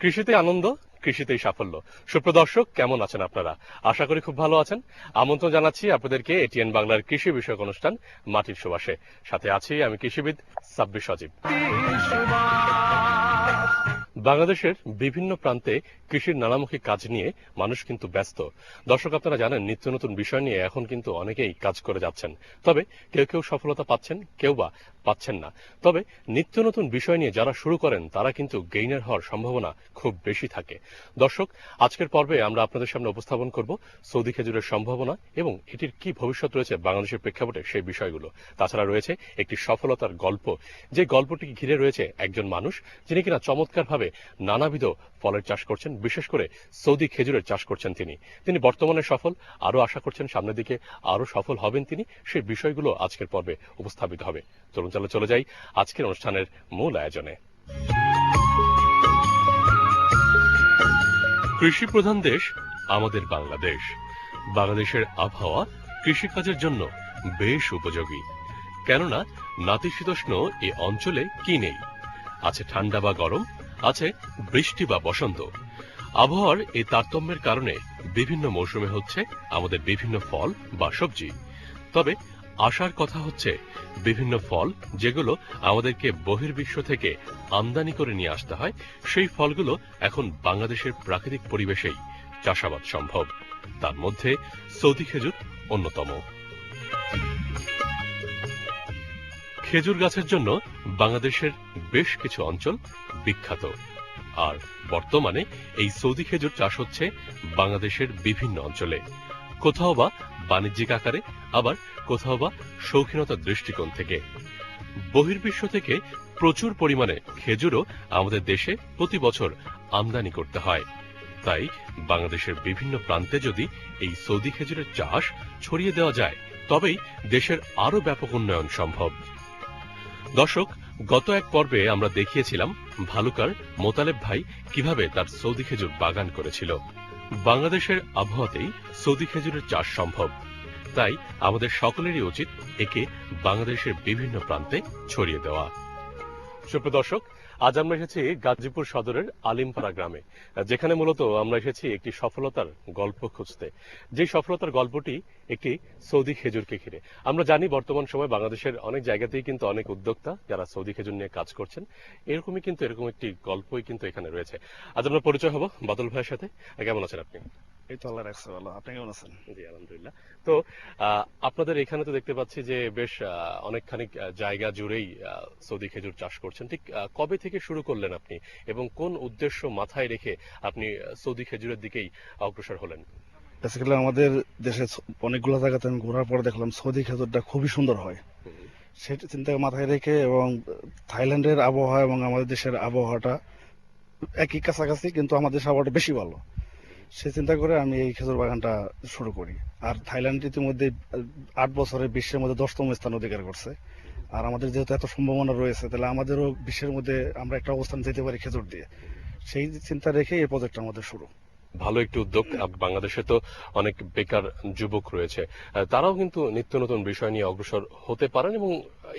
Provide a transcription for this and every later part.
কৃষিতে আনন্দ, কৃষিতেই সাফল্য। সুপ্রদর্শক কেমন আছেন আপনারা? আশা করি খুব ভালো আছেন। আমন্ত্রণ জানাচ্ছি আপনাদেরকে এটিএন বাংলার কৃষি বিষয়ক অনুষ্ঠান মাটির সুবাসে। সাথে আছি আমি কৃষিবিদ সাব্বির সজীব। বাংলাদেশের বিভিন্ন প্রান্তে কৃষির নানামুখী কাজ নিয়ে মানুষ কিন্তু ব্যস্ত। দর্শক, আপনারা জানেন, নিত্য নতুন বিষয় নিয়ে এখন কিন্তু অনেকেই কাজ করে যাচ্ছেন। তবে কেউ কেউ সফলতা পাচ্ছেন, কেউ বা পাচ্ছেন না। তবে নিত্য নতুন বিষয় নিয়ে যারা শুরু করেন, তারা কিন্তু গেইনার হওয়ার সম্ভাবনা খুব বেশি থাকে। দর্শক, আজকের পর্বে আমরা আপনাদের সামনে উপস্থাপন করব সৌদি খেজুরের সম্ভাবনা এবং এটির কি ভবিষ্যৎ রয়েছে বাংলাদেশের প্রেক্ষাপটে সেই বিষয়গুলো। তাছাড়া রয়েছে একটি সফলতার গল্প। যে গল্পটি ঘিরে রয়েছে একজন মানুষ, যিনি কিনা চমৎকারভাবে নানাবিধ ফলের চাষ করছেন, বিশেষ করে সৌদি খেজুরের চাষ করছেন তিনি। তিনি বর্তমানে সফল আরও আশা করছেন সামনের দিকে আরও সফল হবেন তিনি। সেই বিষয়গুলো আজকের পর্বে উপস্থাপিত হবে। চলুন চলে চলে যাই আজকের অনুষ্ঠানের মূল আয়োজনে। কৃষি প্রধান দেশ, আমাদের বাংলাদেশ। বাংলাদেশের আবহাওয়া কৃষিকাজের জন্য বেশ উপযোগী। কেননা, নাতিশীতোষ্ণ এ অঞ্চলে কি নেই? আছে ঠান্ডা বা গরম, আছে বৃষ্টি বা বসন্ত। আবহাওয়ার এই তারতম্যের কারণে বিভিন্ন মৌসুমে হচ্ছে আমাদের বিভিন্ন ফল বা সবজি। তবে আসার কথা হচ্ছে, বিভিন্ন ফল যেগুলো আমাদেরকে বহির্বিশ্ব থেকে আমদানি করে নিয়ে আসতে হয়, সেই ফলগুলো এখন বাংলাদেশের প্রাকৃতিক পরিবেশেই চাষাবাদ সম্ভব। তার মধ্যে সৌদি খেজুর অন্যতম। খেজুর গাছের জন্য বাংলাদেশের বেশ কিছু অঞ্চল বিখ্যাত। আর বর্তমানে এই সৌদি খেজুর চাষ হচ্ছে বাংলাদেশের বিভিন্ন অঞ্চলে। কোথাও বা বাণিজ্যিক আকারে, আবার কোথাও বা শৌখিনতার দৃষ্টিকোণ থেকে। বহির্বিশ্ব থেকে প্রচুর পরিমাণে খেজুরও আমাদের দেশে প্রতি বছর আমদানি করতে হয়। তাই বাংলাদেশের বিভিন্ন প্রান্তে যদি এই সৌদি খেজুরের চাষ ছড়িয়ে দেওয়া যায়, তবেই দেশের আরও ব্যাপক উন্নয়ন সম্ভব। দর্শক, গত এক পর্বে আমরা দেখিয়েছিলাম ভালুকার মোতালেব ভাই কীভাবে তার সৌদি খেজুর বাগান করেছিল। বাংলাদেশের আবহাওয়াতেই সৌদি খেজুরের চাষ সম্ভব। তাই আমাদের সকলেরই উচিত একে বাংলাদেশের বিভিন্ন প্রান্তে ছড়িয়ে দেওয়া। সুপ্রদর্শক আজ আমরা এসেছি গাজীপুর সদরের আলিমপাড়া গ্রামে, যেখানে মূলত আমরা এসেছি একটি সফলতার গল্প খুঁজতে। যে সফলতার গল্পটি একটি সৌদি খেজুরকে ঘিরে। আমরা জানি বর্তমান সময় বাংলাদেশের অনেক জায়গাতেই কিন্তু অনেক উদ্যোক্তা যারা সৌদি খেজুর নিয়ে কাজ করছেন, এরকমই কিন্তু এরকম একটি গল্পই কিন্তু এখানে রয়েছে। আজ আমরা পরিচয় হব বাদল ভাইয়ের সাথে। কেমন আছেন আপনি? এই তো আল্লাহ রাখছে ভালো আপনি কেমন আছেন জি আলহামদুলিল্লাহ। তো আপনাদের এখানে তো দেখতে পাচ্ছি যে বেশ অনেকখানি জায়গা জুড়েই সৌদি খেজুর চাষ করছেন। ঠিক কবে থেকে শুরু করলেন আপনি এবং কোন উদ্দেশ্য মাথায় রেখে আপনি সৌদি খেজুরের দিকেই অগ্রসর হলেন? বেসিক্যালি আমাদের দেশে অনেকগুলো জায়গাতে আমি ঘোরার পর দেখলাম সৌদি খেজুরটা খুবই সুন্দর হয়। সেটা চিন্তা মাথায় রেখে এবং থাইল্যান্ডের আবহাওয়া এবং আমাদের দেশের আবহাওয়াটা একই কাছাকাছি কিন্তু আমাদের আবহাওয়াটা বেশি ভালো। সে চিন্তা করে আমি এই খেজুর বাগানটা শুরু করি। আর থাইল্যান্ড ইতিমধ্যে আট বছরে বিশ্বের মধ্যে দশতম স্থান অধিকার করছে। আর আমাদের যেহেতু এত সম্ভাবনা রয়েছে, তাহলে আমাদেরও বিশ্বের মধ্যে আমরা একটা অবস্থান যেতে পারি খেজুর দিয়ে। সেই চিন্তা রেখে এই প্রজেক্টটা আমাদের শুরু। ভালো একটি উদ্যোগ। বাংলাদেশে তো অনেক বেকার যুবক রয়েছে। তারাও কিন্তু নিত্য নতুন বিষয় নিয়ে অগ্রসর হতে পারেন এবং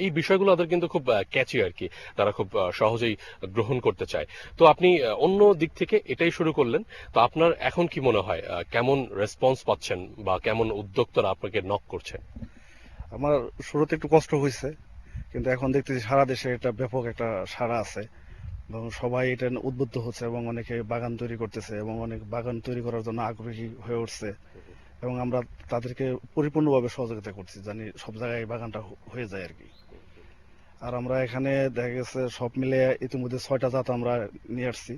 এই বিষয়গুলো তাদের কিন্তু খুব ক্যাচি আর কি। তারা খুব সহজেই গ্রহণ করতে চায়। তো আপনি অন্য দিক থেকে এটাই শুরু করলেন। তো আপনার এখন কি মনে হয়? কেমন রেসপন্স পাচ্ছেন বা কেমন উদ্যোক্তারা আপনাকে নক করছেন? আমার শুরুতে একটু কষ্ট হয়েছে কিন্তু এখন দেখতেছি সারা দেশে এটা ব্যাপক একটা সারা আছে। এবং সবাই এটা উদ্বুদ্ধ হচ্ছে এবং অনেকে বাগান তৈরি করতেছে এবং অনেক বাগান তৈরি করার জন্য আগ্রহী হয়ে উঠছে। এবং আমরা তাদেরকে পরিপূর্ণভাবে সহযোগিতা করছি, জানি সব জায়গায় বাগানটা হয়ে যায় আর কি। আর আমরা এখানে দেখা গেছে সব মিলে ইতিমধ্যে ছয়টা জাত আমরা নিয়ে আসছি।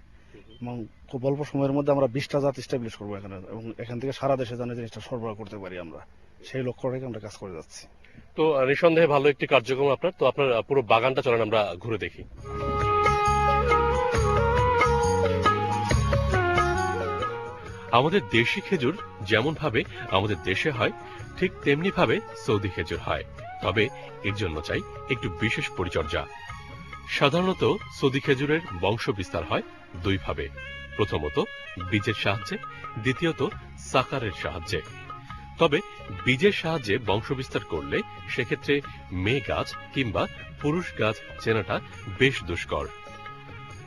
এবং খুব অল্প সময়ের মধ্যে আমরা বিশটা জাত স্টাবলিশ করব এখানে এবং এখান থেকে সারা দেশে যেন জিনিসটা সরবরাহ করতে পারি আমরা। সেই লক্ষ্য রেখে আমরা কাজ করে যাচ্ছি। তো নিঃসন্দেহে ভালো একটি কার্যক্রম আপনার। তো আপনার পুরো বাগানটা চলেন আমরা ঘুরে দেখি। আমাদের দেশি খেজুর যেমন ভাবে আমাদের দেশে হয়, ঠিক তেমনি ভাবে সৌদি খেজুর হয়। তবে এর জন্য চাই একটু বিশেষ পরিচর্যা। সাধারণত সৌদি খেজুরের বংশ বিস্তার হয় দুই ভাবে প্রথমত, বীজের সাহায্যে, দ্বিতীয়ত, সাকারের সাহায্যে। তবে বীজের সাহায্যে বংশবিস্তার করলে সেক্ষেত্রে মেয়ে গাছ কিংবা পুরুষ গাছ চেনাটা বেশ দুষ্কর।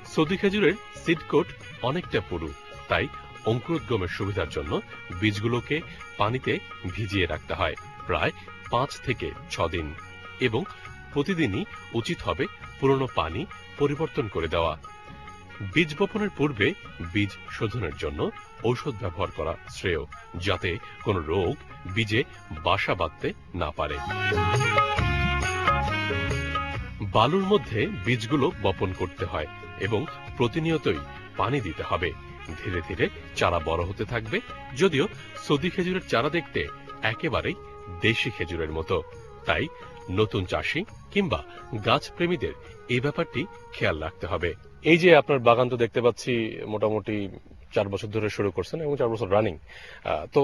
সৌদি খেজুরের সিড কোট অনেকটা পুরু, তাই অঙ্কুরোদ্গমের সুবিধার জন্য বীজগুলোকে পানিতে ভিজিয়ে রাখতে হয় প্রায় পাঁচ থেকে ছ দিন এবং প্রতিদিনই উচিত হবে পুরনো পানি পরিবর্তন করে দেওয়া। বীজ বপনের পূর্বে বীজ শোধনের জন্য ঔষধ ব্যবহার করা শ্রেয়, যাতে কোনো রোগ বীজে বাসা বাঁধতে না পারে। বালুর মধ্যে বীজগুলো বপন করতে হয় এবং প্রতিনিয়তই পানি দিতে হবে। ধীরে ধীরে চারা বড় হতে থাকবে, যদিও সৌদি খেজুরের চারা দেখতে একেবারেই দেশি খেজুরের মতো। তাই নতুন চাষি কিংবা গাছপ্রেমীদের এই ব্যাপারটি খেয়াল রাখতে হবে। এই যে আপনার বাগান তো দেখতে পাচ্ছি, মোটামুটি চার বছর ধরে শুরু করছেন এবং চার বছর রানিং তো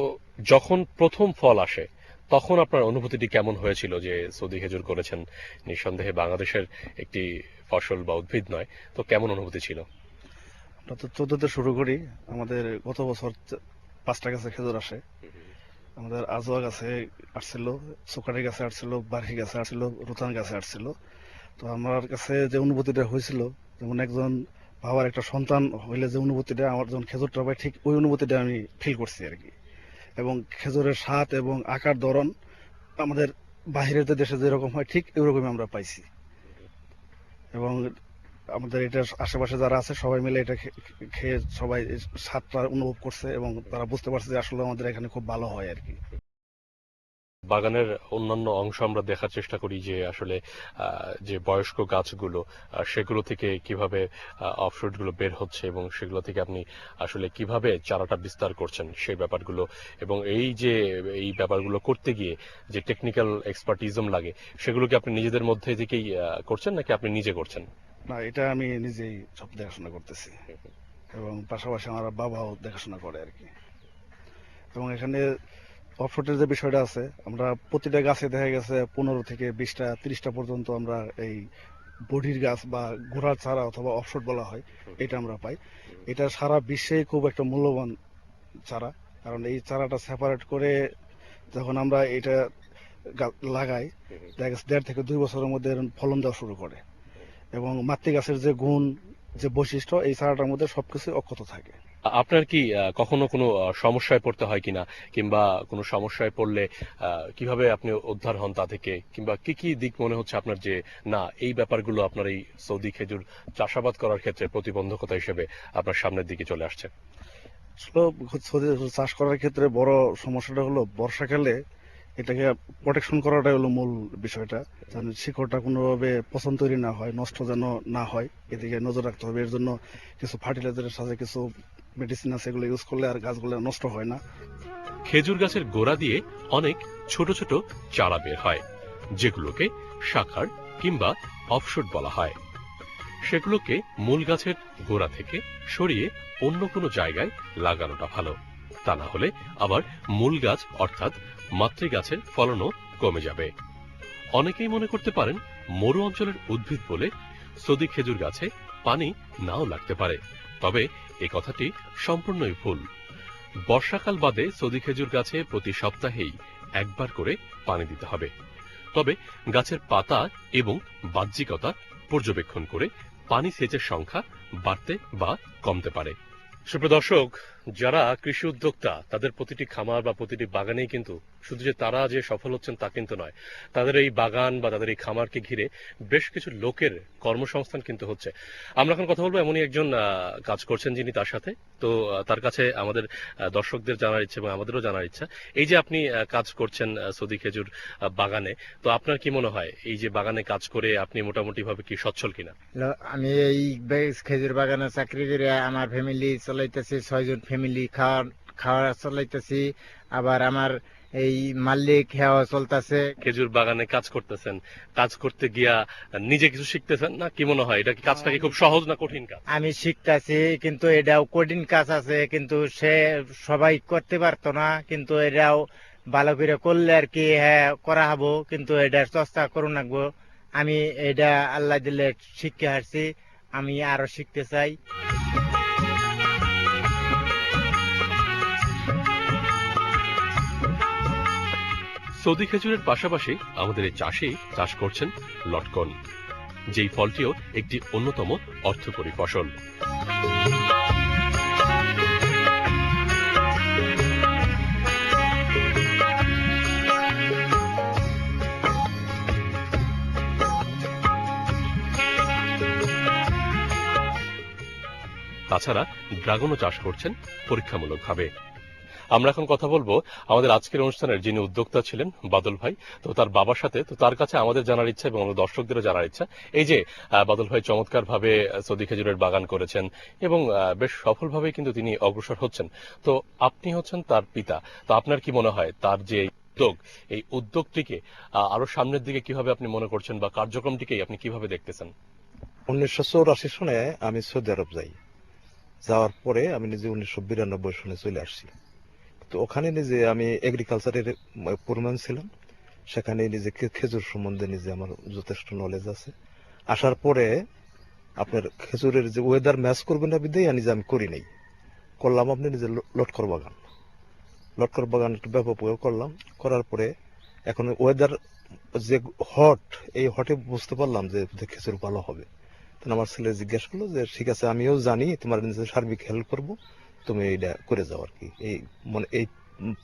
যখন প্রথম ফল আসে তখন আপনার অনুভূতিটি কেমন হয়েছিল যে সৌদি খেজুর করেছেন? নিঃসন্দেহে বাংলাদেশের একটি ফসল বা উদ্ভিদ নয়। তো কেমন অনুভূতি ছিল? চোদ্দতে শুরু করি। আমাদের গত বছর পাঁচটা গাছে খেজুর আসে। আমাদের আজোয়া গাছে আসছিল সুকারি গাছে আসছিল, বার্হি গাছে আসছিল রুতান গাছে আসছিল। তো আমার কাছে যে অনুভূতিটা হয়েছিল, যেমন একজন বাবার একটা সন্তান হইলে যে অনুভূতিটা, আমার যখন খেজুরটা পাই ঠিক ওই অনুভূতিটা আমি ফিল করছি আর কি। এবং খেজুরের স্বাদ এবং আকার ধরন আমাদের বাহিরের দেশে যেরকম হয়, ঠিক এরকমই আমরা পাইছি। এবং আমাদের এটা আশেপাশে যারা আছে, সবাই মিলে এটা খেয়ে সবাই স্বাদটা অনুভব করছে এবং তারা বুঝতে পারছে যে আসলে আমাদের এখানে খুব ভালো হয় আর কি। বাগানের অন্যান্য অংশ আমরা দেখার চেষ্টা করি যে আসলে যে বয়স্ক গাছগুলো সেগুলো থেকে কীভাবে অফশুটগুলো বের হচ্ছে এবং সেগুলো থেকে আপনি আসলে কীভাবে চারাটা বিস্তার করছেন সেই ব্যাপারগুলো এবং এই যে, এই ব্যাপারগুলো করতে গিয়ে যে টেকনিক্যাল এক্সপার্টিজম লাগে, সেগুলো কি আপনি নিজেদের মধ্যে থেকেই করছেন নাকি আপনি নিজে করছেন? না, এটা আমি নিজেই সব দেখাশোনা করতেছি। এবং পাশাপাশি আমার বাবাও দেখাশোনা করে আর কি। এবং এখানে অফশটের যে বিষয়টা আছে, আমরা প্রতিটা গাছে দেখা গেছে পনেরো থেকে বিশটা, তিরিশটা পর্যন্ত আমরা এই বডির গাছ বা গোড়ার চারা অথবা অফশট বলা হয়, এটা আমরা পাই। এটা সারা বিশ্বে খুব একটা মূল্যবান চারা, কারণ এই চারাটা সেপারেট করে যখন আমরা এটা লাগাই, দেখা গেছে দেড় থেকে দুই বছরের মধ্যে ফলন দেওয়া শুরু করে। এবং মাতৃ গাছের যে গুণ, যে বৈশিষ্ট্য, এই চারাটার মধ্যে সবকিছু অক্ষত থাকে। আপনার কি কখনো কোনো সমস্যায় পড়তে হয় কিনা? কিংবা কোনো সমস্যায় পড়লে কীভাবে আপনি উদ্ধার হন তা থেকে? কিংবা কি কি দিক মনে হচ্ছে আপনার যে, না, এই ব্যাপারগুলো আপনার এই সৌদি খেজুর চাষাবাদ করার ক্ষেত্রে প্রতিবন্ধকতা হিসেবে আপনার সামনের দিকে চলে আসছে? চাষ করার ক্ষেত্রে বড় সমস্যাটা হলো, বর্ষাকালে এটাকে প্রোটেকশন করাটাই হলো মূল বিষয়টা, যেন শিকড়টা কোনোভাবে পছন্দ তৈরি না হয়, নষ্ট যেন না হয়, এদিকে নজর রাখতে হবে। এর জন্য কিছু ফার্টিলাইজারের সাথে কিছু মেডিসিন আছে, এগুলো ইউজ করলে আর গাছগুলো নষ্ট হয় না। খেজুর গাছের গোড়া দিয়ে অনেক ছোট ছোট চারা বের হয়, যেগুলোকে শাখার কিংবা অফশুট বলা হয়। সেগুলোকে মূল গাছের গোড়া থেকে সরিয়ে অন্য কোনো জায়গায় লাগানোটা ভালো। তা না হলে আবার মূল গাছ, অর্থাৎ মাতৃ গাছের ফলনও কমে যাবে। অনেকেই মনে করতে পারেন মরু অঞ্চলের উদ্ভিদ বলে সদি খেজুর গাছে পানি নাও লাগতে পারে। তবে এই কথাটি সম্পূর্ণই ভুল। বর্ষাকাল বাদে সদি খেজুর গাছে প্রতি সপ্তাহেই একবার করে পানি দিতে হবে। তবে গাছের পাতা এবং বাহ্যিকতা পর্যবেক্ষণ করে পানি সেচের সংখ্যা বাড়তে বা কমতে পারে। সুপ্রিয় দর্শক যারা কৃষি উদ্যোক্তা, তাদের প্রতিটি খামার বা প্রতিটি বাগানেই কিন্তু শুধু যে তারা যে সফল হচ্ছেন তা কিন্তু নয়, তাদের এই বাগান বা তাদের এই খামারকে ঘিরে বেশ কিছু লোকের কর্মসংস্থান কিন্তু হচ্ছে। আমরা এখন কথা বলব এমনই একজন কাজ করছেন যিনি তার সাথে। তো তার কাছে আমাদের দর্শকদের জানার ইচ্ছে এবং আমাদেরও জানার ইচ্ছা। এই যে আপনি কাজ করছেন সৌদি খেজুর বাগানে, তো আপনার কি মনে হয় এই যে বাগানে কাজ করে আপনি মোটামুটি ভাবে কি সচ্ছল কিনা? আমি এই খেজুর বাগানে চাকরি করে আমার ফ্যামিলি চলাইতেছি ছয়জন। ফ্যামিলি খাওয়া খাওয়া চলাইতেছি। আবার আমার এই মালিক হেওয়া চলতেছে। খেজুর বাগানে কাজ করতেছেন। কাজ করতে গিয়া নিজে কিছু শিখতেছেন? না কি মনে হয়? এটা কি কাজটা কি খুব সহজ না কঠিন কাজ? আমি শিখতেছি কিন্তু এটাও কঠিন কাজ আছে কিন্তু সে সবাই করতে পারতো না। কিন্তু এটাও ভালো করে করলে আর কি হ্যাঁ করা হব। কিন্তু এটা চেষ্টা করুন রাখব আমি এটা আল্লাহ দিলে শিখতে হারছি। আমি আরও শিখতে চাই। সৌদি খেজুরের পাশাপাশি আমাদের এই চাষি চাষ করছেন লটকন, যেই ফলটিও একটি অন্যতম অর্থকরী ফসল। তাছাড়া ড্রাগনও চাষ করছেন পরীক্ষামূলকভাবে। আমরা এখন কথা বলব আমাদের আজকের অনুষ্ঠানের যিনি উদ্যোক্তা ছিলেন বাদল ভাই, তো তার বাবার সাথে, তো তার কাছে আমাদের জানার ইচ্ছা এবং আমাদের দর্শকদেরও জানার ইচ্ছা। এই যে বাদল ভাই চমৎকার ভাবে সৌদি খেজুরের বাগান করেছেন এবং বেশ সফলভাবে কিন্তু তিনি অগ্রসর হচ্ছেন। তো আপনি হচ্ছেন তার পিতা। তো আপনার কি মনে হয়, তার যে উদ্যোগ, এই উদ্যোগটিকে আরও সামনের দিকে কীভাবে আপনি মনে করছেন বা কার্যক্রমটিকে আপনি কীভাবে দেখতেছেন? উনিশশো চৌরাশি সনে আমি সৌদি আরব যাই। যাওয়ার পরে আমি নিজে উনিশশো বিরানব্বই সনে চলে আসছি। তো ওখানে নিজে আমি এগ্রিকালচারের পরিমাণ ছিলাম। সেখানে নিজে খেজুর সম্বন্ধে নিজে আমার যথেষ্ট নলেজ আছে। আসার পরে আপনার খেজুরের যে ওয়েদার ম্যাচ করবে না বিদেই নিজে আমি করি নাই। করলাম আপনি নিজে ল- লটকর বাগান। লটকর বাগান একটু ব্যাপক করলাম। করার পরে এখন ওয়েদার যে হট এই হটে বুঝতে পারলাম যে যে খেজুর ভালো হবে। তখন আমার ছেলে জিজ্ঞেস করল যে, ঠিক আছে, আমিও জানি, তোমার নিজে সার্বিক হেল্প করব। তুমি এইটা করে যাও আর কি। এই মানে এই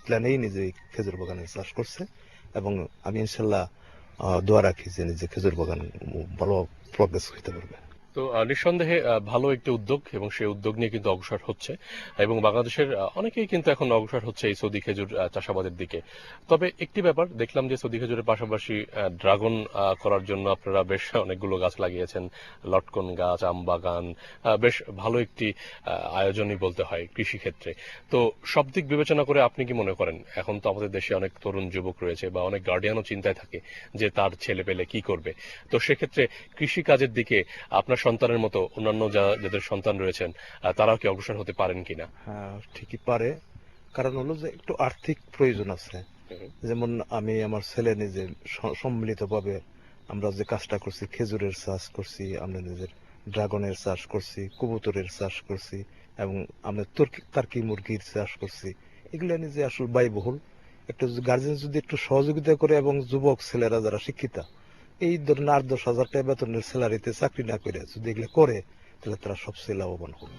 প্ল্যানেই নিজে খেজুর বাগানে চাষ করছে এবং আমি ইনশাল্লাহ দোয়া রাখি যে নিজে খেজুর বাগান ভালো প্রগ্রেস হইতে পারবে। তো নিঃসন্দেহে ভালো একটি উদ্যোগ এবং সেই উদ্যোগ নিয়ে কিন্তু অগ্রসর হচ্ছে। এবং বাংলাদেশের অনেকেই কিন্তু এখন অগ্রসর হচ্ছে এই সৌদি খেজুর চাষাবাদের দিকে। তবে একটি ব্যাপার, দেখলাম যে সৌদি খেজুরের পাশাপাশি ড্রাগন করার জন্য আপনারা বেশ অনেকগুলো গাছ লাগিয়েছেন। লটকন গাছ, আম বাগান বেশ ভালো একটি আয়োজনই বলতে হয় কৃষি ক্ষেত্রে তো, সব দিক বিবেচনা করে আপনি কি মনে করেন? এখন তো আমাদের দেশে অনেক তরুণ যুবক রয়েছে বা অনেক গার্ডিয়ানও চিন্তায় থাকে যে তার ছেলে পেলে কি করবে? তো সেক্ষেত্রে কৃষি কাজের দিকে আপনার সন্তানের মতো অন্যান্য যাদের সন্তান রয়েছেন তারাও কি অগ্রসর হতে পারেন কিনা? হ্যাঁ ঠিকই পারে। কারণ হলো যে একটু আর্থিক প্রয়োজন আছে। যেমন আমি আমার ছেলে নিজে সম্মিলিতভাবে আমরা যে কাজটা করছি খেজুরের চাষ করছি আমরা নিজের ড্রাগনের চাষ করছি কবুতরের চাষ করছি এবং আমরা তুর্কি টার্কি মুরগির চাষ করছি। এগুলো নিজে আসলে ব্যয়বহুল। একটু গার্জেন যদি একটু সহযোগিতা করে এবং যুবক ছেলেরা যারা শিক্ষিতা এই ধরনের আট দশ হাজার টাকা বেতনের স্যালারিতে চাকরি না করে যদি এগুলো করে, তাহলে তারা সবচেয়ে লাভবান হবে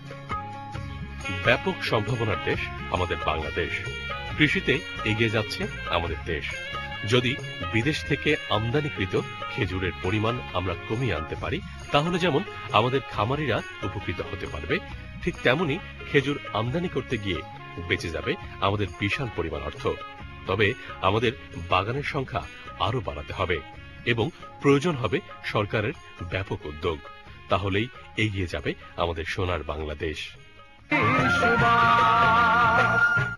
ব্যাপক সম্ভাবনার দেশ আমাদের বাংলাদেশ। কৃষিতে এগিয়ে যাচ্ছে আমাদের দেশ। যদি বিদেশ থেকে আমদানিকৃত খেজুরের পরিমাণ আমরা কমিয়ে আনতে পারি, তাহলে যেমন আমাদের খামারিরা উপকৃত হতে পারবে, ঠিক তেমনি খেজুর আমদানি করতে গিয়ে বেঁচে যাবে আমাদের বিশাল পরিমাণ অর্থ। তবে আমাদের বাগানের সংখ্যা আরও বাড়াতে হবে। এবং প্রয়োজন হবে সরকারের ব্যাপক উদ্যোগ। তাহলেই এগিয়ে যাবে আমাদের সোনার বাংলাদেশ।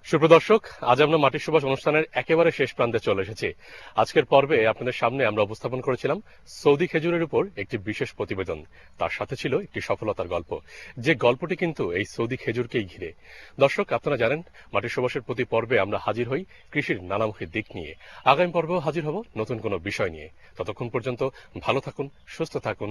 সুপ্রদর্শক আজ আমরা মাটির সুবাস অনুষ্ঠানের একেবারে শেষ প্রান্তে চলে এসেছি। আজকের পর্বে আপনাদের সামনে আমরা উপস্থাপন করেছিলাম সৌদি খেজুরের উপর একটি বিশেষ প্রতিবেদন। তার সাথে ছিল একটি সফলতার গল্প। যে গল্পটি কিন্তু এই সৌদি খেজুরকেই ঘিরে। দর্শক, আপনারা জানেন, মাটির সুবাসের প্রতি পর্বে আমরা হাজির হই কৃষির নানামুখী দিক নিয়ে। আগামী পর্বেও হাজির হব নতুন কোনো বিষয় নিয়ে। ততক্ষণ পর্যন্ত ভালো থাকুন, সুস্থ থাকুন।